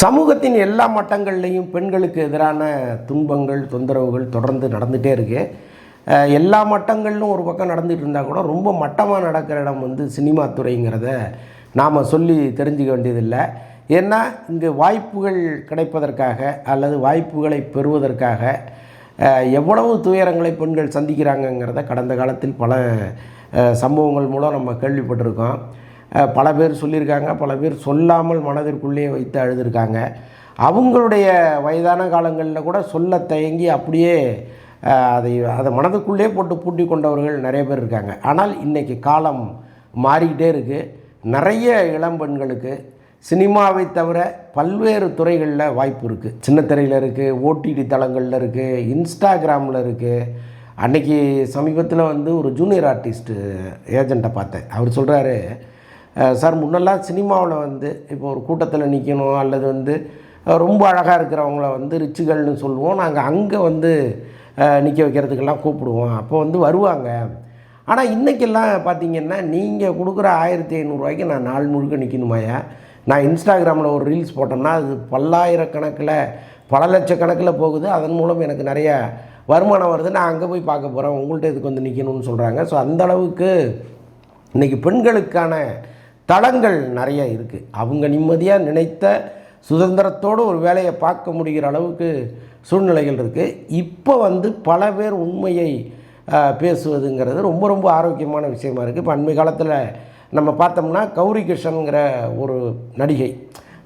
சமூகத்தின் எல்லா மட்டங்கள்லேயும் பெண்களுக்கு எதிரான துன்பங்கள் தொந்தரவுகள் தொடர்ந்து நடந்துகிட்டே இருக்கு. எல்லா மட்டங்களிலும் ஒரு பக்கம் நடந்துகிட்டு இருந்தால் கூட ரொம்ப மட்டமாக நடக்கிற இடம் வந்து சினிமா துறைங்கிறத நாம் சொல்லி தெரிஞ்சுக்க வேண்டியதில்லை. ஏன்னா இங்கு வாய்ப்புகள் கிடைப்பதற்காக அல்லது வாய்ப்புகளை பெறுவதற்காக எவ்வளவு துயரங்களை பெண்கள் சந்திக்கிறாங்கங்கிறத கடந்த காலத்தில் பல சம்பவங்கள் மூலம் நம்ம கேள்விப்பட்டிருக்கோம். பல பேர் சொல்லியிருக்காங்க பல பேர் சொல்லாமல் மனதிற்குள்ளேயே வைத்து அழுதுருக்காங்க. அவங்களுடைய வயதான காலங்களில் கூட சொல்ல தயங்கி அப்படியே அதை அதை மனதுக்குள்ளே போட்டு பூட்டி கொண்டவர்கள் நிறைய பேர் இருக்காங்க. ஆனால் இன்றைக்கி காலம் மாறிக்கிட்டே இருக்குது நிறைய இளம் பெண்களுக்கு சினிமாவை தவிர பல்வேறு துறைகளில் வாய்ப்பு இருக்குது சின்ன திரையில் இருக்குது ஓடிடி தளங்களில் இருக்குது இன்ஸ்டாகிராமில் இருக்குது அன்னைக்கு சமீபத்தில் வந்து ஒரு ஜூனியர் ஆர்டிஸ்ட்டு ஏஜெண்ட்டை பார்த்தேன். அவர் சொல்கிறாரு சார் முன்னெல்லாம் சினிமாவில் வந்து இப்போ ஒரு கூட்டத்தில் நிற்கணும் அல்லது வந்து ரொம்ப அழகாக இருக்கிறவங்கள வந்து ரிச்சுகள்னு சொல்லுவோம். நாங்கள் அங்கே வந்து நிற்க வைக்கிறதுக்கெல்லாம் கூப்பிடுவோம். அப்போ வந்து வருவாங்க. ஆனால் இன்றைக்கெல்லாம் பார்த்தீங்கன்னா நீங்கள் கொடுக்குற ஆயிரத்தி ஐநூறுரூவாய்க்கு நான் நாள் முழுக்க நிற்கணுமாயா நான் இன்ஸ்டாகிராமில் ஒரு ரீல்ஸ் போட்டேன்னா அது பல்லாயிரக்கணக்கில் பல லட்சக்கணக்கில் போகுது. அதன் மூலம் எனக்கு நிறைய வருமானம் வருது. நான் அங்கே போய் பார்க்க போகிறேன் உங்கள்கிட்ட இதுக்கு வந்து நிற்கணும்னு சொல்கிறாங்க ஸோ அந்தளவுக்கு இன்றைக்கி பெண்களுக்கான தளங்கள் நிறைய இருக்குது அவங்க நிம்மதியாக நினைத்த சுதந்திரத்தோடு ஒரு வேலையை பார்க்க முடிகிற அளவுக்கு சூழ்நிலைகள் இருக்குது இப்போ வந்து பல பேர் உண்மையை பேசுவதுங்கிறது ரொம்ப ரொம்ப ஆரோக்கியமான விஷயமா இருக்குது இப்போ அண்மை காலத்தில் நம்ம பார்த்தோம்னா கௌரி கிருஷ்ணன்கிற ஒரு நடிகை.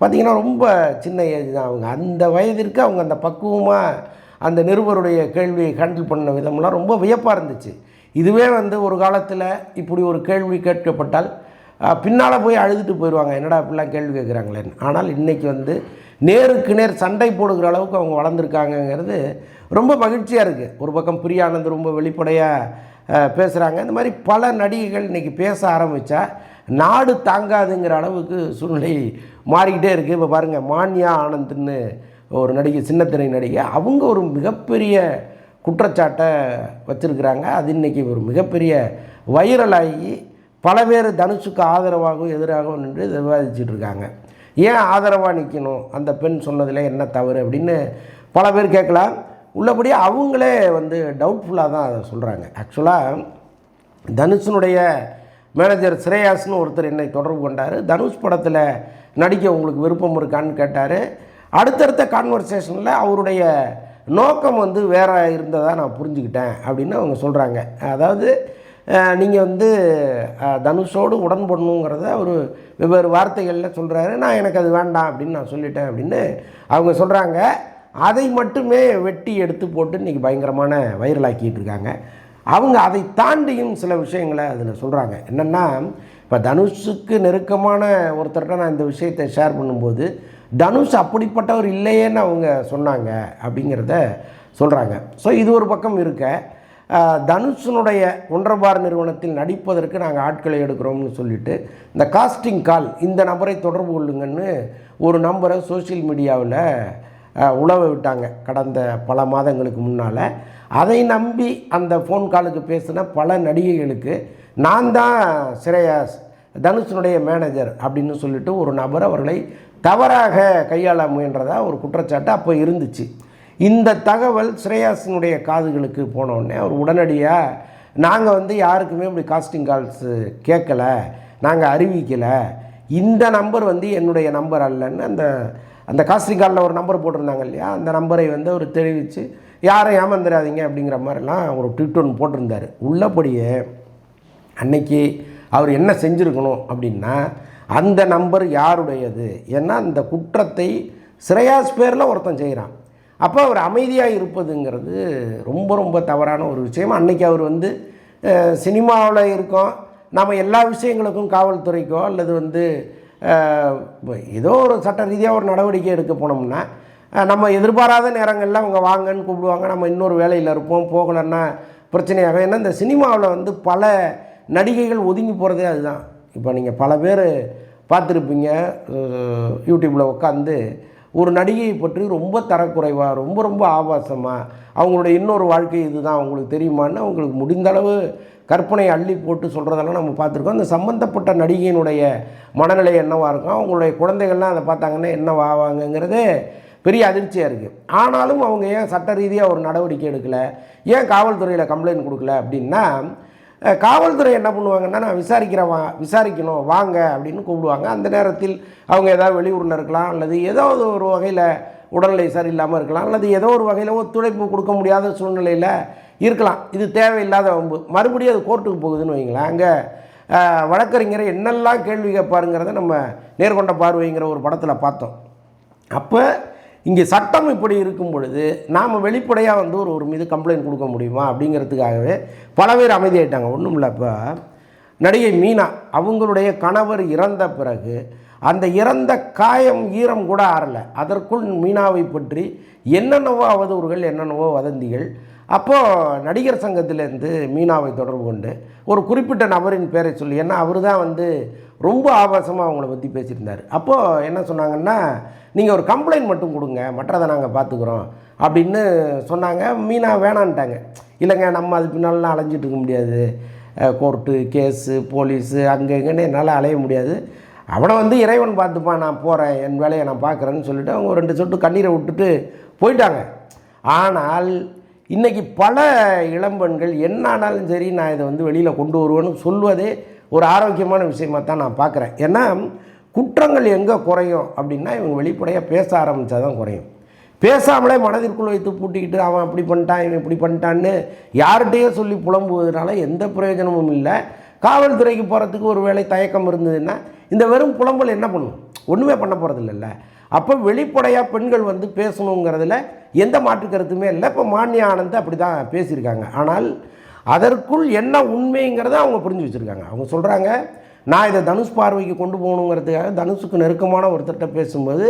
பார்த்திங்கன்னா ரொம்ப சின்ன ஏஜ் தான் அவங்க. அந்த வயதிற்கு அவங்க அந்த பக்குவமாக அந்த நிருபருடைய கேள்வியை ஹேண்டில் பண்ண விதம்லாம் ரொம்ப வியப்பாக இருந்துச்சு. இதுவே வந்து ஒரு காலத்தில் இப்படி ஒரு கேள்வி கேட்கப்பட்டால் பின்னால் போய் அழுதுட்டு போயிடுவாங்க என்னடா இப்படிலாம் கேள்வி கேட்குறாங்களேன்னு. ஆனால் இன்றைக்கி வந்து நேருக்கு நேர் சண்டை போடுகிற அளவுக்கு அவங்க வளர்ந்துருக்காங்கங்கிறது ரொம்ப மகிழ்ச்சியாக இருக்குது ஒரு பக்கம் பிரியானந்த் ரொம்ப வெளிப்படையாக பேசுகிறாங்க இந்த மாதிரி பல நடிகைகள் இன்றைக்கி பேச ஆரம்பித்தா நாடு தாங்காதுங்கிற அளவுக்கு சூழ்நிலை மாறிக்கிட்டே இருக்குது இப்போ பாருங்கள் மான்யா ஆனந்த்னு ஒரு நடிகை சின்னத்திரை நடிகை அவங்க ஒரு மிகப்பெரிய குற்றச்சாட்டை வச்சுருக்கிறாங்க. அது இன்றைக்கி ஒரு மிகப்பெரிய வைரலாகி பல பேர் தனுஷுக்கு ஆதரவாகவும் எதிராகவும் நின்று விவாதிச்சுட்டு இருக்காங்க ஏன் ஆதரவாக நிற்கணும் அந்த பெண் சொன்னதில் என்ன தவறு அப்படின்னு பல பேர் கேட்கலாம். உள்ளபடி அவங்களே வந்து டவுட்ஃபுல்லாக தான் அதை சொல்கிறாங்க ஆக்சுவலாக தனுஷனுடைய மேனேஜர் ஸ்ரேயாஸ்னு ஒருத்தர் என்னை தொடர்பு கொண்டார். தனுஷ் படத்தில் நடிக்க உங்களுக்கு விருப்பம் இருக்கான்னு கேட்டார். அடுத்தடுத்த கான்வர்சேஷனில் அவருடைய நோக்கம் வந்து வேற இருந்ததாக நான் புரிஞ்சுக்கிட்டேன் அப்படின்னு அவங்க சொல்கிறாங்க அதாவது நீங்கள் வந்து தனுஷோடு உடன்படணுங்கிறத அவர் வெவ்வேறு வார்த்தைகளில் சொல்கிறாரு நான் எனக்கு அது வேண்டாம் அப்படின்னு நான் சொல்லிட்டேன் அப்படின்னு அவங்க சொல்கிறாங்க அதை மட்டுமே வெட்டி எடுத்து போட்டு இன்றைக்கி பயங்கரமான வைரலாக்கிட்டு இருக்காங்க. அவங்க அதை தாண்டியும் சில விஷயங்களை அதில் சொல்கிறாங்க என்னென்னா இப்போ தனுஷுக்கு நெருக்கமான ஒருத்தர்கிட்ட நான் இந்த விஷயத்தை ஷேர் பண்ணும்போது தனுஷ் அப்படிப்பட்டவர் இல்லையேன்னு அவங்க சொன்னாங்க அப்படிங்கிறத சொல்கிறாங்க ஸோ இது ஒரு பக்கம் இருக்க. தனுஷனுடைய ஒன்றபார் நிறுவனத்தில் நடிப்பதற்கு நாங்கள் ஆட்களை எடுக்கிறோம்னு சொல்லிட்டு இந்த காஸ்டிங் கால் இந்த நபரை தொடர்பு கொள்ளுங்கன்னு ஒரு நம்பரை சோஷியல் மீடியாவில் உழவ விட்டாங்க கடந்த பல மாதங்களுக்கு முன்னால். அதை நம்பி அந்த ஃபோன் காலுக்கு பேசின பல நடிகைகளுக்கு நான் தான் ஸ்ரேயாஸ் தனுஷனுடைய மேனேஜர் அப்படின்னு சொல்லிட்டு ஒரு நபர் அவர்களை தவறாக கையாள முயன்றதாக ஒரு குற்றச்சாட்டு அப்போ இருந்துச்சு. இந்த தகவல் ஸ்ரேயாஸினுடைய காதுகளுக்கு போனோடனே அவர் உடனடியாக நாங்கள் வந்து யாருக்குமே இப்படி காஸ்டிங் கால்ஸு கேட்கல நாங்கள் அறிவிக்கலை. இந்த நம்பர் வந்து என்னுடைய நம்பர் அல்லன்னு அந்த அந்த காஸ்டிங் காலில் ஒரு நம்பர் போட்டிருந்தாங்க இல்லையா? அந்த நம்பரை வந்து அவர் தெரிவித்து யாரும் ஏமாந்துடாதீங்க அப்படிங்கிற மாதிரிலாம் ஒரு ட்விட் ஒன்று போட்டிருந்தார். உள்ளபடியே அன்னைக்கு அவர் என்ன செஞ்சுருக்கணும் அப்படின்னா அந்த நம்பர் யாருடையது? ஏன்னா அந்த குற்றத்தை ஸ்ரேயாஸ் பேரில் ஒருத்தன் செய்கிறான் அப்போ அவர் அமைதியாக இருப்பதுங்கிறது ரொம்ப ரொம்ப தவறான ஒரு விஷயம். அன்னைக்கு அவர் வந்து சினிமாவில் இருக்கோம். நம்ம எல்லா விஷயங்களுக்கும் காவல்துறைக்கோ அல்லது வந்து ஏதோ ஒரு சட்ட ரீதியாக ஒரு நடவடிக்கை எடுக்க போனோம்னா நம்ம எதிர்பாராத நேரங்களில் அவங்க வாங்கன்னு கூப்பிடுவாங்க. நம்ம இன்னொரு வேலையில் இருப்போம் போகலன்னா பிரச்சனையாக ஏன்னா இந்த சினிமாவில் வந்து பல நடிகைகள் ஒதுங்கி போகிறதே அதுதான். இப்போ நீங்கள் பல பேர் பார்த்துருப்பீங்க. யூடியூப்பில் உட்காந்து ஒரு நடிகையை பற்றி ரொம்ப தரக்குறைவாக ரொம்ப ரொம்ப ஆபாசமாக அவங்களுடைய இன்னொரு வாழ்க்கை இதுதான் அவங்களுக்கு தெரியுமான்னு அவங்களுக்கு முடிந்தளவு கற்பனை அள்ளி போட்டு சொல்கிறதெல்லாம் நம்ம பார்த்துருக்கோம். அந்த சம்மந்தப்பட்ட நடிகையினுடைய மனநிலை என்னவாக இருக்கும் அவங்களுடைய குழந்தைகள்லாம் அதை பார்த்தாங்கன்னா என்னவா ஆவாங்கங்கிறது பெரிய அதிர்ச்சியாக இருக்குது ஆனாலும் அவங்க ஏன் சட்ட ரீதியாக ஒரு நடவடிக்கை எடுக்கலை ஏன் காவல்துறையில் கம்ப்ளைண்ட் கொடுக்கல அப்படின்னா காவல்துறை என்ன பண்ணுவாங்கன்னா நான் விசாரிக்கிறேன் வா விசாரிக்கணும் வாங்க அப்படின்னு கூப்பிடுவாங்க. அந்த நேரத்தில் அவங்க ஏதாவது வெளியூரில் இருக்கலாம் அல்லது ஏதாவது ஒரு வகையில் உடல்நிலை சரியில்லாமல் இருக்கலாம் அல்லது ஏதோ ஒரு வகையில் ஒத்துழைப்பு கொடுக்க முடியாத சூழ்நிலையில் இருக்கலாம். இது தேவையில்லாத வம்பு. மறுபடியும் அது கோர்ட்டுக்கு போகுதுன்னு வைங்களேன். அங்கே வழக்கறிஞரை என்னெல்லாம் கேள்வி கேட்பாருங்கிறத நம்ம நேர்கொண்ட பார்வைங்கிற ஒரு படத்தில் பார்த்தோம். அப்போ இங்கே சட்டம் இப்படி இருக்கும் பொழுது நாம் வெளிப்படையாக வந்து ஒரு ஒரு மீது கம்ப்ளைண்ட் கொடுக்க முடியுமா அப்படிங்கிறதுக்காகவே பல பேர் அமைதியாயிட்டாங்க. ஒன்றும் இல்லை இப்போ நடிகை மீனா அவங்களுடைய கணவர் இறந்த பிறகு அந்த இறந்த காயம் ஈரம் கூட ஆறலை. அதற்குள் மீனாவை பற்றி என்னென்னவோ அவதூறுகள் என்னென்னவோ வதந்திகள். அப்போது நடிகர் சங்கத்திலேருந்து மீனாவை தொடர்பு கொண்டு ஒரு குறிப்பிட்ட நபரின் பேரை சொல்லி ஏன்னா அவர் தான் வந்து ரொம்ப ஆபாசமாக அவங்கள பற்றி பேசியிருந்தார். அப்போது என்ன சொன்னாங்கன்னா நீங்கள் ஒரு கம்ப்ளைண்ட் மட்டும் கொடுங்க மற்றதை நாங்கள் பார்த்துக்குறோம் அப்படின்னு சொன்னாங்க. மீனா வேணான்ட்டாங்க. இல்லைங்க நம்ம அது பின்னாலலாம் அலைஞ்சிட்டு இருக்க முடியாது. கோர்ட்டு கேஸு போலீஸு அங்கே இங்கேன்னு என்னால் அலைய முடியாது. அவனை வந்து இறைவன் பார்த்துப்பான் நான் போகிறேன் என் வேலையை நான் பார்க்குறேன்னு சொல்லிட்டு அவங்க ரெண்டு சொட்டு கண்ணீரை விட்டுட்டு போயிட்டாங்க. ஆனால் இன்றைக்கி பல இளம்பெண்கள் என்ன ஆனாலும் சரி நான் இதை வந்து வெளியில் கொண்டு வருவேன்னு சொல்வதே ஒரு ஆரோக்கியமான விஷயமாக தான் நான் பார்க்குறேன். ஏன்னா குற்றங்கள் எங்கே குறையும் அப்படின்னா இவங்க வெளிப்படையாக பேச ஆரம்பித்தா தான் குறையும். பேசாமலே மனதிற்குள் வைத்து பூட்டிக்கிட்டு அவன் அப்படி பண்ணிட்டான் இவன் இப்படி பண்ணிட்டான்னு யார்கிட்டையே சொல்லி புலம்புவதனால எந்த பிரயோஜனமும் இல்லை. காவல்துறைக்கு போகிறதுக்கு ஒரு வேளை தயக்கம் இருந்ததுன்னா இந்த வெறும் புலம்பல் என்ன பண்ணும்? ஒன்றுமே பண்ண போகிறது இல்லைல்ல அப்போ வெளிப்படையாக பெண்கள் வந்து பேசணுங்கிறதுல எந்த மாற்று கருத்துமே இல்லை. இப்போ மானிய ஆனந்த் அப்படி தான் பேசியிருக்காங்க. ஆனால் அதற்குள் என்ன உண்மைங்கிறத அவங்க புரிஞ்சு வச்சுருக்காங்க. அவங்க சொல்கிறாங்க நான் இதை தனுஷ் பார்வைக்கு கொண்டு போகணுங்கிறதுக்காக தனுஷுக்கு நெருக்கமான ஒருத்தர்கிட்ட பேசும்போது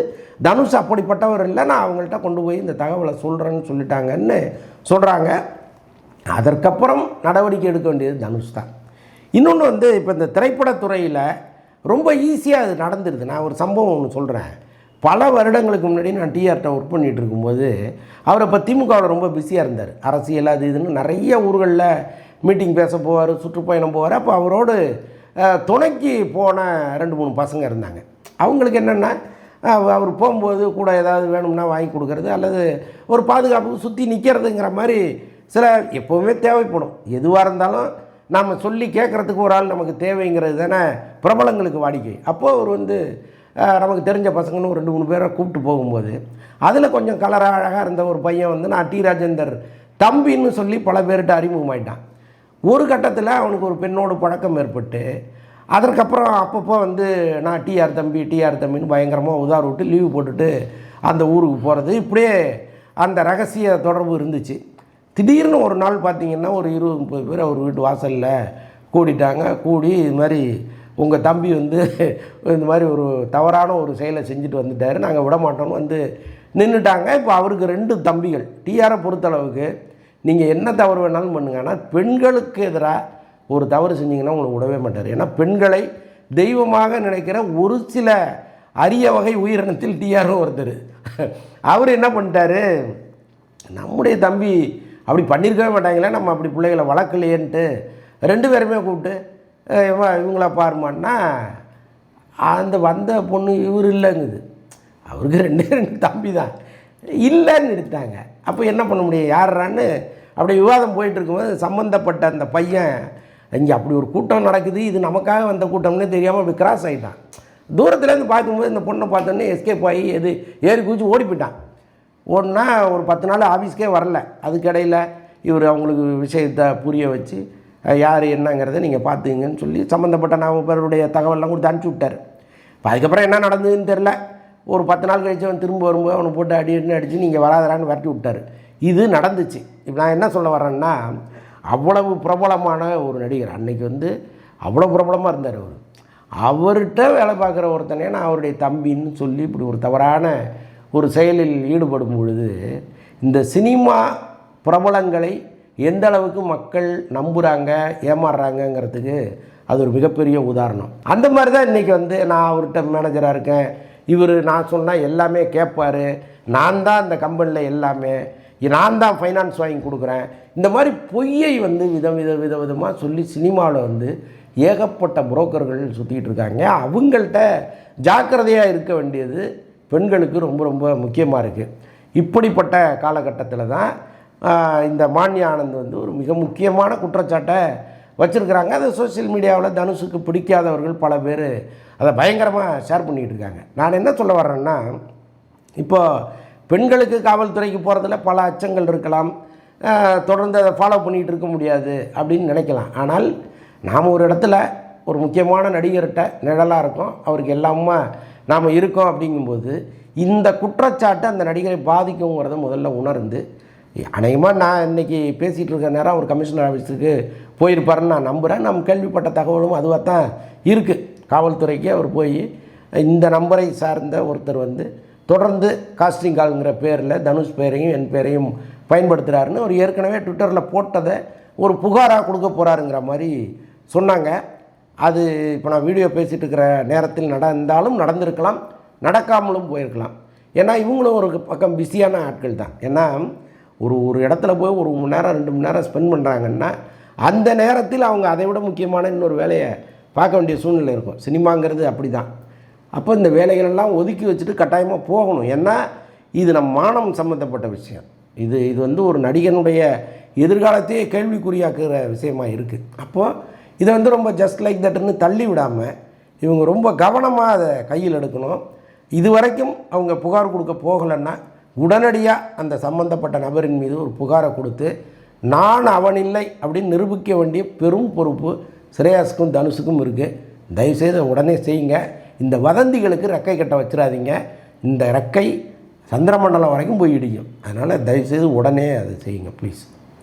தனுஷ் அப்படிப்பட்டவர் இல்லை நான் அவங்கள்ட்ட கொண்டு போய் இந்த தகவலை சொல்கிறேன்னு சொல்லிட்டாங்கன்னு சொல்கிறாங்க அதற்கப்புறம் நடவடிக்கை எடுக்க வேண்டியது தனுஷ் தான். இன்னொன்று வந்து இப்போ இந்த திரைப்படத்துறையில் ரொம்ப ஈஸியாக அது நடந்துருது. நான் ஒரு சம்பவம் ஒன்று சொல்கிறேன் பல வருடங்களுக்கு முன்னாடி நான் டிஆர்ட்ட ஒர்க் பண்ணிகிட்டு இருக்கும்போது அவர் இப்போ திமுகவில் ரொம்ப பிஸியாக இருந்தார். அரசியல் அது இதுன்னு நிறைய ஊர்களில் மீட்டிங் பேச போவார் சுற்றுப்பயணம் போவார். அப்போ அவரோடு துணைக்கு போன ரெண்டு மூணு பசங்க இருந்தாங்க. அவங்களுக்கு என்னென்னா அவர் போகும்போது கூட ஏதாவது வேணும்னா வாங்கி கொடுக்கறது அல்லது ஒரு பாதுகாப்புக்கு சுற்றி நிற்கிறதுங்கிற மாதிரி சில எப்போவுமே தேவைப்படும். எதுவாக இருந்தாலும் நாம் சொல்லி கேட்குறதுக்கு ஒரு ஆள் நமக்கு தேவைங்கிறது தானே பிரபலங்களுக்கு வாடிக்கை. அப்போது அவர் வந்து நமக்கு தெரிஞ்ச பசங்கன்னு ஒரு ரெண்டு மூணு பேரை கூப்பிட்டு போகும்போது அதில் கொஞ்சம் கலராக அழகாக இருந்த ஒரு பையன் வந்து நான் டி ராஜேந்தர் தம்பின்னு சொல்லி பல பேர்கிட்ட அறிமுகமாயிட்டான். ஒரு கட்டத்தில் அவனுக்கு ஒரு பெண்ணோடு பழக்கம் ஏற்பட்டு அதற்கப்புறம் அப்பப்போ வந்து நான் டிஆர் தம்பி டிஆர் தம்பின்னு பயங்கரமாக உதார் விட்டு லீவு போட்டுட்டு அந்த ஊருக்கு போகிறது இப்படியே அந்த ரகசிய தொடர்பு இருந்துச்சு. திடீர்னு ஒரு நாள் பார்த்திங்கன்னா ஒரு இருபது முப்பது பேர் அவர் வீட்டு வாசலில் கூடிட்டாங்க. கூடி இது மாதிரி உங்கள் தம்பி வந்து இந்த மாதிரி ஒரு தவறான ஒரு செயலை செஞ்சுட்டு வந்துட்டார். நாங்கள் விட மாட்டோம்னு வந்து நின்றுட்டாங்க இப்போ அவருக்கு ரெண்டு தம்பிகள். டிஆரை பொறுத்தளவுக்கு நீங்கள் என்ன தவறு வேணாலும் பண்ணுங்க. ஆனால் பெண்களுக்கு எதிராக ஒரு தவறு செஞ்சிங்கன்னா உங்களை விடவே மாட்டார். ஏன்னா பெண்களை தெய்வமாக நினைக்கிற ஒரு சில அரிய வகை உயிரினத்தில் டிஆரும் ஒருத்தர். அவர் என்ன பண்ணிட்டாரு? நம்முடைய தம்பி அப்படி பண்ணியிருக்கவே மாட்டாங்களே. நம்ம அப்படி பிள்ளைகளை வளர்க்கலையேன்ட்டு ரெண்டு பேருமே கூப்பிட்டு இவங்கள பாருமான்னா அந்த வந்த பொண்ணு இவர் இல்லைங்குது. அவருக்கு ரெண்டு ரெண்டு தம்பி தான் இல்லைன்னு எடுத்தாங்க அப்போ என்ன பண்ண முடியும்? யாரான்னு அப்படி விவாதம் போயிட்டு இருக்கும்போது சம்மந்தப்பட்ட அந்த பையன் இங்கே அப்படி ஒரு கூட்டம் நடக்குது. இது நமக்காக வந்த கூட்டம்னே தெரியாமல் அப்படி கிராஸ் ஆகிட்டான் தூரத்துலேருந்து பார்க்கும்போது இந்த பொண்ணை பார்த்தோன்னே எஸ்கேப் ஆகி எது ஏறி குதிச்சு ஓடி போயிட்டான். ஓடினா ஒரு பத்து நாள் ஆஃபீஸ்க்கே வரல. அதுக்கிடையில் இவர் அவங்களுக்கு விஷயத்தை புரிய வச்சு யார் என்னங்கிறத நீங்கள் பார்த்துங்கன்னு சொல்லி சம்மந்தப்பட்ட நான் பேருடைய தகவல்லாம் கொடுத்து அனுப்பிச்சி விட்டார். இப்போ அதுக்கப்புறம் என்ன நடந்ததுன்னு தெரில ஒரு பத்து நாள் கழிச்சு அவன் திரும்ப வரும்போது அவனை போட்டு அடி அடின்னு அடித்து நீங்கள் வராதரான்னு விரட்டி விட்டார். இது நடந்துச்சு. இப்போ நான் என்ன சொல்ல வரேன்னா அவ்வளவு பிரபலமான ஒரு நடிகர். அன்னைக்கு வந்து அவ்வளோ பிரபலமாக இருந்தார் அவர். அவர்கிட்ட வேலை பார்க்குற ஒருத்தனே நான் அவருடைய தம்பின்னு சொல்லி இப்படி ஒரு தவறான ஒரு செயலில் ஈடுபடும் பொழுது இந்த சினிமா பிரபலங்களை எந்த அளவுக்கு மக்கள் நம்புகிறாங்க ஏமாறுறாங்கங்கிறதுக்கு அது ஒரு மிகப்பெரிய உதாரணம். அந்த மாதிரி தான் இன்றைக்கி வந்து நான் அவர்கிட்ட மேனேஜராக இருக்கேன். இவர் நான் சொன்னால் எல்லாமே கேட்பார் நான் தான் அந்த கம்பெனியில் எல்லாமே. நான் தான் ஃபைனான்ஸ் வாங்கி கொடுக்குறேன். இந்த மாதிரி பொய்யை வந்து விதம் வித வித விதமாக சொல்லி சினிமாவில் வந்து ஏகப்பட்ட புரோக்கர்கள் சுற்றிக்கிட்டு இருக்காங்க. அவங்கள்ட்ட ஜாக்கிரதையாக இருக்க வேண்டியது பெண்களுக்கு ரொம்ப ரொம்ப முக்கியமாக இருக்குது இப்படிப்பட்ட காலகட்டத்தில் தான் இந்த மான்ய ஆனந்த் வந்து ஒரு மிக முக்கியமான குற்றச்சாட்டை வச்சுருக்கிறாங்க. அதை சோஷியல் மீடியாவில் தனுஷுக்கு பிடிக்காதவர்கள் பல பேர் அதை பயங்கரமாக ஷேர் பண்ணிகிட்டு இருக்காங்க. நான் என்ன சொல்ல வர்றேன்னா இப்போ பெண்களுக்கு காவல்துறைக்கு போகிறதுல பல அச்சங்கள் இருக்கலாம். தொடர்ந்து அதை ஃபாலோ பண்ணிகிட்டு இருக்க முடியாது அப்படின்னு நினைக்கலாம். ஆனால் நாம் ஒரு இடத்துல ஒரு முக்கியமான நடிகர்கிட்ட நிழலாக இருக்கோம். அவருக்கு எல்லாமே நாம் இருக்கோம் அப்படிங்கும்போது இந்த குற்றச்சாட்டு அந்த நடிகரை பாதிக்குங்கிறத முதல்ல உணர்ந்து அநேகமாக நான் இன்றைக்கி பேசிகிட்டு இருக்க நேரம் ஒரு கமிஷனர் ஆஃபீஸுக்கு போயிருப்பாருன்னு நான் நம்புகிறேன் நம்ம கேள்விப்பட்ட தகவலும் அதுவாக தான் இருக்குது காவல்துறைக்கு அவர் போய் இந்த நம்பரை சார்ந்த ஒருத்தர் வந்து தொடர்ந்து காஸ்டிங் கால்ங்கிற பேரில் தனுஷ் பேரையும் என் பேரையும் பயன்படுத்துகிறாருன்னு அவர் ஏற்கனவே ட்விட்டரில் போட்டதை ஒரு புகாராக கொடுக்க போகிறாருங்கிற மாதிரி சொன்னாங்க. அது இப்போ நான் வீடியோ பேசிகிட்டு இருக்கிற நேரத்தில் நடந்தாலும் நடந்திருக்கலாம் நடக்காமலும் போயிருக்கலாம். ஏன்னா இவங்களும் ஒரு பக்கம் பிஸியான ஆட்கள் தான். ஏன்னா ஒரு ஒரு இடத்துல போய் ஒரு மணி நேரம் ரெண்டு மணி நேரம் ஸ்பெண்ட் பண்ணுறாங்கன்னா அந்த நேரத்தில் அவங்க அதை விட முக்கியமான இன்னொரு வேலையை பார்க்க வேண்டிய சூழ்நிலை இருக்கும். சினிமாங்கிறது அப்படி தான் அப்போ இந்த வேலைகளெல்லாம் ஒதுக்கி வச்சுட்டு கட்டாயமாக போகணும். ஏன்னா இது நம்ம மானம் சம்மந்தப்பட்ட விஷயம். இது இது வந்து ஒரு நடிகனுடைய எதிர்காலத்தையே கேள்விக்குறியாக்குற விஷயமா இருக்குது அப்போது இதை வந்து ரொம்ப ஜஸ்ட் லைக் தட்டுன்னு தள்ளி விடாமல் இவங்க ரொம்ப கவனமாக அதை கையில் எடுக்கணும். இது வரைக்கும் அவங்க புகார் கொடுக்க போகலைன்னா உடனடியாக அந்த சம்பந்தப்பட்ட நபரின் மீது ஒரு புகாரை கொடுத்து நான் அவன் இல்லை அப்படின்னு நிரூபிக்க வேண்டிய பெரும் பொறுப்பு ஸ்ரேயாஸுக்கும் தனுஷுக்கும் இருக்குது தயவுசெய்து உடனே செய்யுங்க. இந்த வதந்திகளுக்கு ரெக்கை கட்ட வச்சிடாதீங்க. இந்த ரெக்கை சந்திரமண்டலம் வரைக்கும் போய் இடிக்கும் அதனால் தயவுசெய்து உடனே அதை செய்யுங்க ப்ளீஸ்